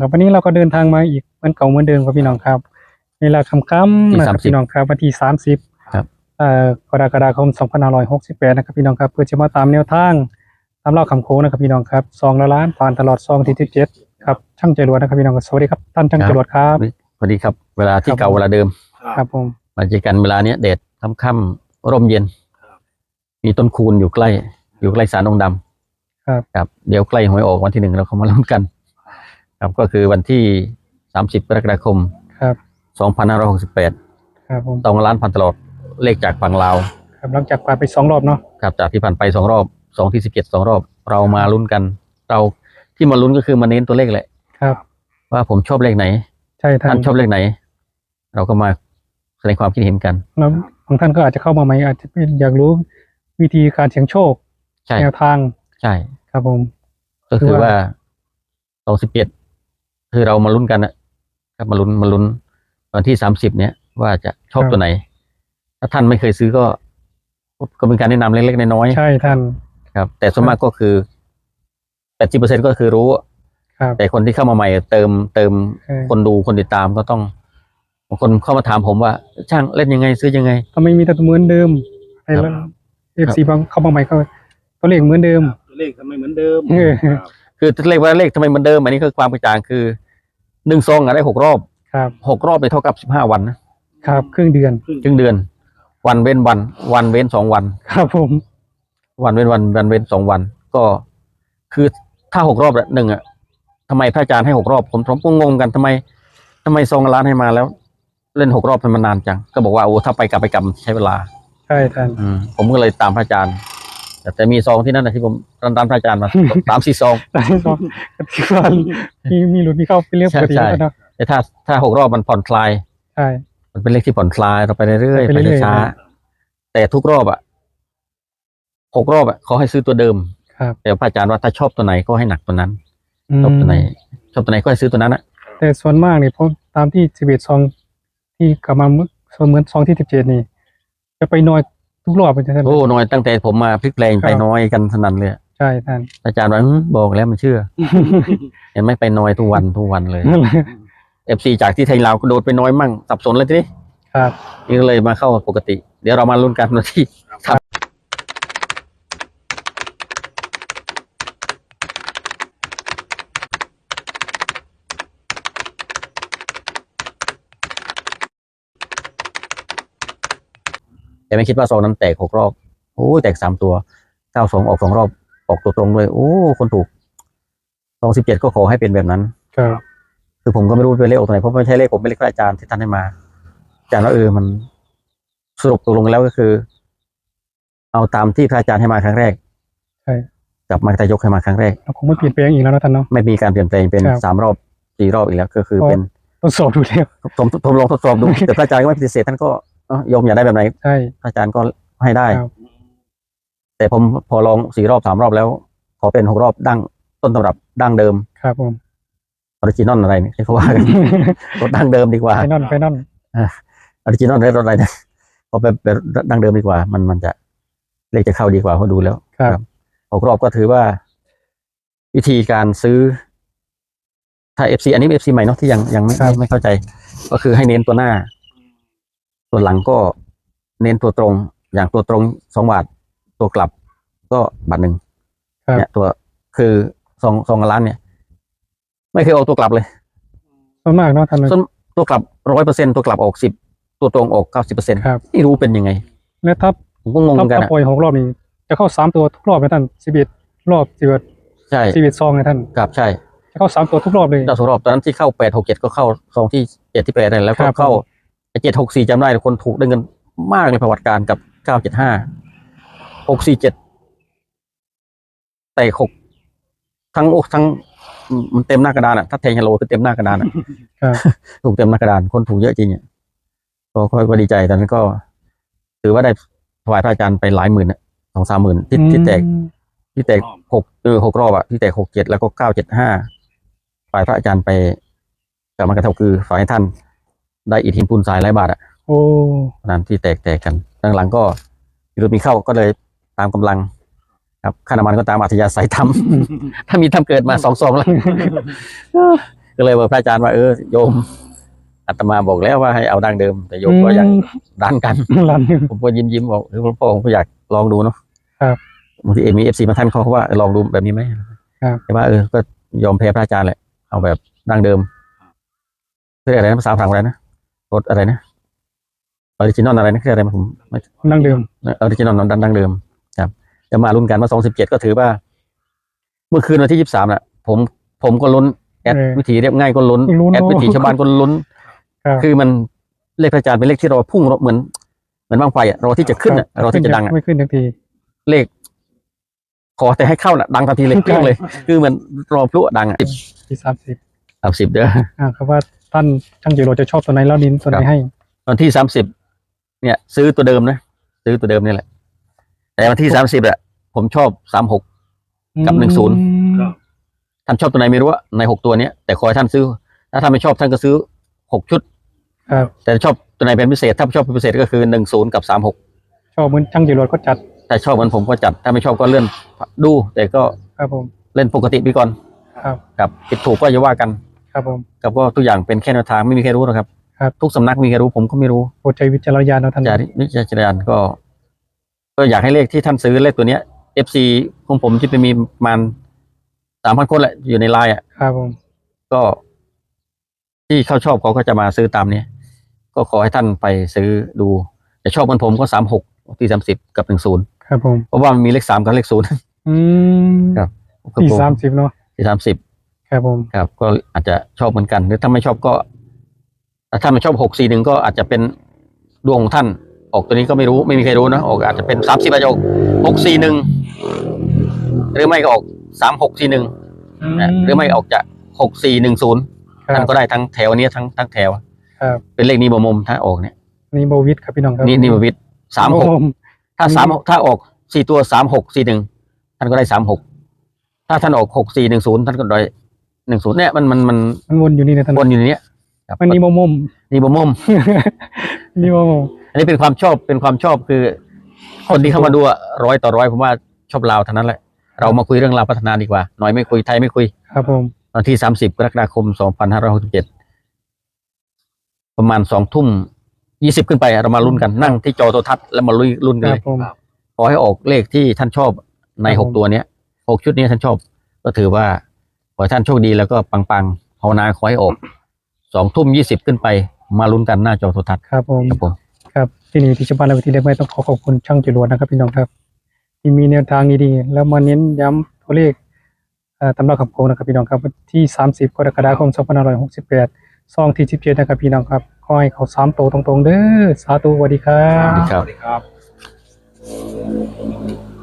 ครับวันนี้เราก็เดินทางมาอีกเหมือนเก่าเหมือนเดิมครับพี่น้องครับเวลาค่ำๆที่นะครับ30พี่น้องครับวันที่สามสิบครับเอ่อกรกฎาคมสองพันห้าร้อยหกสิบแปดนะครับพี่น้องครับเพื่อจะมาตามแนวทางตามเล่าคำโค้งนะครับพี่น้องครับซองละล้านผ่านตลอดซองที่ที่เจ็ดครับช่างจรวดนะครับพี่น้องครับสวัสดีครับท่านช่างจรวดครับสวัสดีครับ เวลาที่ครับเก่าเวลาเดิมครับผมมาเจอกันเวลาเนี้ยแดดค่ำๆร่มเย็น มีต้นคูณอยู่ใกล้ อยู่ใกล้สารองค์ดำครับครับ เดี๋ยวใกล้หวยออกวันที่หนึ่งเราเข้ามาลุ้นกัน ครับก็คือวันที่สามสิบกรกฎาคมครับสองพันห้าร้อยหกสิบแปดครับผมตองล้านพันตลอดเลขจากฝั่งลาวครับหลังจากผ่านไปสองรอบเนาะครับจากที่ผ่านไปสองรอบสองที่สิบเจ็ดสองรอบ เรามาลุ้นกัน เราที่มาลุ้นก็คือมาเน้นตัวเลขแหละ ครับ ว่าผมชอบเลขไหน ใช่ท่าท่านนชอบเลขไหน เราก็มาแสดงความคิดเห็นกัน แล้วบางท่านก็อาจจะเข้ามาใหม่อาจจะอยากรู้วิธีการเสี่ยงโชคใช่แนวทางใช่ ครับผม ก็คืคืออว่าว่าสองสิบเจ็ด คือเรามาลุ้นกันนะครับมาลุ้นมาลุ้นวันที่สามสิบเนี้ยว่าจะชอบตัวไหน ถ้าท่านไม่เคยซื้อก็ก็เป็นการแนะนำเล็กๆน้อยใช่ท่านๆครับ แต่ส่วนมากก็คือแปดสิบเปอร์เซ็นก็คือรู้ ครับแต่คนที่เข้ามาใหม่เติมเติมเออคนดูคนติดตามก็ต้องบางคนเข้ามาถามผมว่า ช่างเล่นยังไงซื้อยังไง ทำไมมีแต่ตัวเหมือนเดิมไอ้ครับ เอฟซีบางเข้ามาใหม่ก็ตัวเลขเหมือนเดิม ตัวเลขทำไมเหมือนเดิมเออ ครับคือเลขว่าเลขทำไมเหมือนเดิมอันนี้คือความกระจ่างคือ หนึ่งซองอะได้หกรอบครับหกรอบเนี่ยเท่ากับสิบห้าวันนะครับ ครึ่งเดือนครึ่งครึ่งเดือน วันเว้นวัน วันเว้นสองวัน ครับผม วันเว้นวันวันเว้นสองวัน ก็คือถ้าหกรอบอะหนึ่งอะทำไมพระอาจารย์ให้หกรอบ ผมผมก็งงกันทำไมทำไมซองละล้านให้มาแล้ว เล่นหกรอบทำไมมันนานจัง ก็บอกว่าโอ้ถ้าไปกลับไปกลับมันใช้เวลา ใช่ท่าน อืมผมก็เลยตามพระอาจารย์ แต่แต่มีซองที่นั่นนะที่ผมตามตามพระอาจารย์มาสามสี่ซองแต่ก็ที่ว่ามีมีหลุดมีเข้าเป็นเรื่องปกติใช่แล้วเนาะแต่ถ้าถ้าหกรอบมันผ่อนคลาย ใช่ มันเป็นเลขที่ผ่อนคลายเราไปเรื่อยๆไปไปเรื่อยๆ ช้าครับๆแต่ทุกรอบอะหกรอบอะเขาให้ซื้อตัวเดิม ครับแต่พระอาจารย์ว่าถ้าชอบตัวไหนก็ให้หนักตัวนั้นอืมชอบตัวไหน ชอบตัวไหนก็ให้ซื้อตัวนั้นอะแต่ส่วนมากเนี่ยผมตามที่สิบเอ็ดซองที่กลับมาเมื่อเหมือนซองที่สิบเจ็ดนี่ จะไปน้อย ทุกรอบเป็นท่าน โอ้น้อยตั้งแต่ผมมาพลิกแปลงครับไปน้อยกันสนั่นเลยอะใช่ท่าน อาจารย์ว่าอื้อบอกแล้วมันเชื่อ เห็นไหมไปน้อยทุกวันทุกวันเลยนั่นแหละเอฟซีจากที่ไทยลาวก็โดดไปน้อยมั่งสับสนเลยทีนี้ครับ นี่ก็เลยมาเข้าปกติ เดี๋ยวเรามาลุ้นกันวันที่ แต่ไม่คิดว่าซองนั้นแตกหกรอบโอ้ยแตกสามตัวเก้าสองออกสองรอบออกตัวตรงเลยโอ้คนถูกสองสิบเจ็ดก็ขอให้เป็นแบบนั้น ครับ คือผมก็ไม่รู้เป็นเลขออกตัวไหนเพราะไม่ใช่เลขผมเป็นเลขพระอาจารย์ที่ท่านให้มาอาจารย์ว่าเออมันสรุปตกลงแล้วก็คือ เอาตามที่พระอาจารย์ให้มาครั้งแรกใช่กับมรรคทายกให้มาครั้งแรกเราคงไม่เปลี่ยนแปลงอีกแล้วนะท่านเนาะไม่มีการเปลี่ยนแปลงเป็นครับสามรอบสี่รอบอีกแล้ว ก็คืออ๋อเป็นทดสอบดูแล้วผมผมลองทดสอบดูแต่พระอาจารย์ก็ไม่ปฏิเสธท่านก็ เอ้ายอมอยากได้แบบไหนใช่ พระอาจารย์ก็ให้ได้ ครับ แต่ผมพอลองสี่รอบสามรอบแล้ว ขอเป็นหกรอบดั้งต้นตำรับดั้งเดิมครับผมออริจินอลอะไรเนี่ยที่เขาว่ากัน รถดั้งเดิมดีกว่า ไฟนอลไฟนอลออริจินอลรถอะไรนะพอไปแบบดั้งเดิมดีกว่า มันมันจะเลขจะเข้าดีกว่าเขาดูแล้วครับ หกรอบก็ถือว่า วิธีการซื้อ ถ้า FC อันนี้ FC ใหม่เนาะที่ยังยังไม่ครับ ไม่ไม่เข้าใจ ก็คือให้เน้นตัวหน้า ตัวหลังก็เน้นตัวตรงอย่างตัวตรงสองบาทตัวกลับก็บาทหนึ่งครับ เนี่ยตัวคือสองสองล้านเนี่ย ไม่เคยออกตัวกลับเลยส่วนมากเนาะท่านเนาะส่วนตัวกลับร้อยเปอร์เซ็นตัวกลับออกสิบตัวตรงออกเก้าสิบเปอร์เซ็นครับ ไม่รู้เป็นยังไง แล้วถ้าผมก็งงเหถ้ามือนกันถ้าอะปล่อยหกรอบนี่จะเข้าสามตัวทุกรอบไหมท่านสิบเอ็ดรอบสิบเอ็ดใช่สิบเอ็ดซองไงท่านครับใช่ จะเข้าสามตัวทุกรอบเลย ดาวสองรอบตอนนั้นที่เข้าแปดหกเจ็ดก็เข้าซองที่เจ็ดที่แปดเลยแล้วคก็รับ เข้า เจ็ดหกสี่จำได้เลยคนถูกได้เงินมากในประวัติการกับเก้าเจ็ดห้าหกสี่เจ็ดแต่หกทั้งทั้งมันเต็มหน้ากระดานอะถ้าแทงฮัลโหลคือเต็มหน้ากระดานอะครับถูกเต็มหน้ากระดานคนถูกเยอะจริงอะก็ก็ก็ดีใจตอนนั้นก็ ถือว่าได้ถวายพระอาจารย์ไปหลายหมื่นอะสองสามหมื่นที่ที่แตกอืมที่แตกหกเออหกรอบอะที่แตกหกเจ็ดแล้วก็เก้าเจ็ดห้าฝ่ายพระอาจารย์ไปกลับมากระเทาคือฝ่ายให้ท่าน ได้อิฐหินปูนทรายหลายบาทอะโอ้ตอนนั้นที่แตกแตกกันหลังๆก็มีรถมีเข้าก็เลยตามกำลัง ครับค่าน้ำมันก็ตามอัธยาศัยทำถ้ามีทำเกิดมาสองสองแล้วก็เลยบอกพระอาจารย์ว่าเออโยมอาตมาบอกแล้วว่าให้เอาดังเดิม แต่โยมก็ยังดันกันลันหนึ่งผมก็ยิ้มยิ้มๆบอกเออหลวงพ่อผมก็อยากลองดูเนาะครับบางทีเอ็มีเอฟซีมาท่านเขาก็ว่าเออลองดูแบบนี้ไหมครับแต่ว่าเออก็ยอมแพ้พระอาจารย์แหละเอาแบบดังเดิมเรียกอะไรนะภาษาฝรั่งอะไรนะ รถอะไรนะออริจินอลอะไรนะคืออะไรนะผมไม่นั่งเดิมออริจินอลนอนดังเดิม ครับจะมาลุ้นกันว่าสองสิบเจ็ดก็ถือว่า เมื่อคืนวันที่ยี่สิบสามน่ะ ผมผมก็ลุ้นแอดเออวิถีเรียบง่ายก็ลุ้นลุ้นแอดเนอะวิถีชาวบ้านก็ลุ้นครับคือมันเลขพระอาจารย์เป็นเลขที่เราพุ่งเราเหมือนเหมือนบางไฟอะเราที่จะขึ้นอะเราที่จะดังอะไม่ขึ้นทันที เลข ขอแต่ให้เข้าน่ะ ดังทันทีเลยใช่เกลี้ยงเลย คือเหมือนรอพลุอะดังอะที่สามสิบสามสิบเด้ออ่าครับว่า ท่านช่างจิโรจะชอบตัวไหนแล้วดินตัวไหนครับให้วันที่สามสิบเนี่ย ซื้อตัวเดิมนะซื้อตัวเดิมนี่แหละ แต่วันที่สามสิบอะผมชอบสามหกกับหนึ่งศูนย์ครับท่านชอบตัวไหนไม่รู้ว่าในหกตัวเนี้ยแต่ขอให้ท่านซื้อ ถ้าท่านไม่ชอบท่านก็ซื้อหกชุดครับแต่ชอบตัวไหนเป็นพิเศษ ถ้าชอบเป็นพิเศษก็คือหนึ่งศูนย์กับสามหกชอบเหมือนช่างจิโรก็จัดถ้าชอบเหมือนผมก็จัด ถ้าไม่ชอบก็เลื่อนดู แต่ก็ครับผมเล่นปกติไปก่อนครับกับผิดถูกก็อย่าว่ากัน ครับผม กับก็ทุกอย่างเป็นแค่แนวทางไม่มีใครรู้หรอกครับ ครับ ทุกสำนักมีใครรู้ผมก็ไม่รู้โปรดใจวิจารณญาณนะท่านจาริวิจารณ์ก็ ก็อยากให้เลขที่ท่านซื้อเลขตัวเนี้ย FC ของผมที่ไปมีประมาณสามพันคนแหละอยู่ในไลน์อะ ครับผม ก็ที่เขาชอบเขาก็จะมาซื้อตามเนี้ยก็ขอให้ท่านไปซื้อดูแต่ชอบเหมือนผมก็สามหกที่สามสิบกับหนึ่งศูนย์ครับผมเพราะว่ามันมีเลขสามกับเลขศูนย์อืมครับที่สามสิบเนาะที่สามสิบ ครับผม ครับ ก็อาจจะชอบเหมือนกัน หรือถ้าไม่ชอบก็ถ้าไม่ชอบหกสี่หนึ่งก็อาจจะเป็นดวงของท่าน ออกตัวนี้ก็ไม่รู้ไม่มีใครรู้นะออกอาจจะเป็นสามสิบอาจจะออกหกสี่หนึ่งหรือไม่ก็ออกสามหกสี่หนึ่งหรือไม่ออกจะหกสี่หนึ่งศูนย์ครัท่านบก็ได้ทั้งแถวเนี้ยทั้งทั้งแถวครับเป็นเลขนี้บมุมถ้าออกเนี่ยนี่โบวิดครับพี่น้องครับนี่นี่บวิทสามหกโอ้ถ้าสามถ้าออกสี่ตัวสามหกสี่หนึ่งท่านก็ได้สามหกถ้าท่านออกหกสี่หนึ่งศูนย์ท่านก็ได้ หนึ่งศูนย์เนี่ยมันมันมันมันวนอยู่นี่นะท่านวนอยู่ในเนี้ยครับมันนี่โมมมนี่บมุมนี่โมมมอันนี้เป็นความชอบเป็นความชอบคือ คนที่เข้ามาดูอะร้อยต่อร้อยผมว่าชอบลาวเท่านั้นแหละ เรามาคุยเรื่องลาวพัฒนาดีกว่า หน่อยไม่คุยไทยไม่คุย ครับผมวันที่สามสิบกรกฎาคมสองพันห้าร้อยหกสิบเจ็ดประมาณสองทุ่มยี่สิบขึ้นไปเรามาลุ้นกันนั่งที่จอโทรทัศน์แล้วมาลุยลุ้นคกันรัเลบยผมขอให้ออกเลขที่ท่านชอบในครับหกผมตัวเนี้ยหกชุดนี้ท่านชอบ ก็ถือว่า ขอให้ท่านโชคดีแล้วก็ปังๆภาวนาขอให้ออกสองทุ่มยี่สิบขึ้นไปมาลุ้นกันหน้าจอโทรทัศน์ครับผมครับผมครับที่นี่ที่ชาวบ้านและวิธีเล็กไม่ต้องขอขอบคุณช่างจรวดนะครับพี่น้องครับที่มีแนวทางดีๆแล้วมาเน้นย้ำตัวเลขเอ่อตำราคำโพงนะครับพี่น้องครับวันที่ 30กรกฎาคม2568ซองที่17นะครับพี่น้องครับขอให้เขาสามโตวตรงๆ เด้อสาธุสวัสดีครัสวัสบดีครับสวัสดีครับ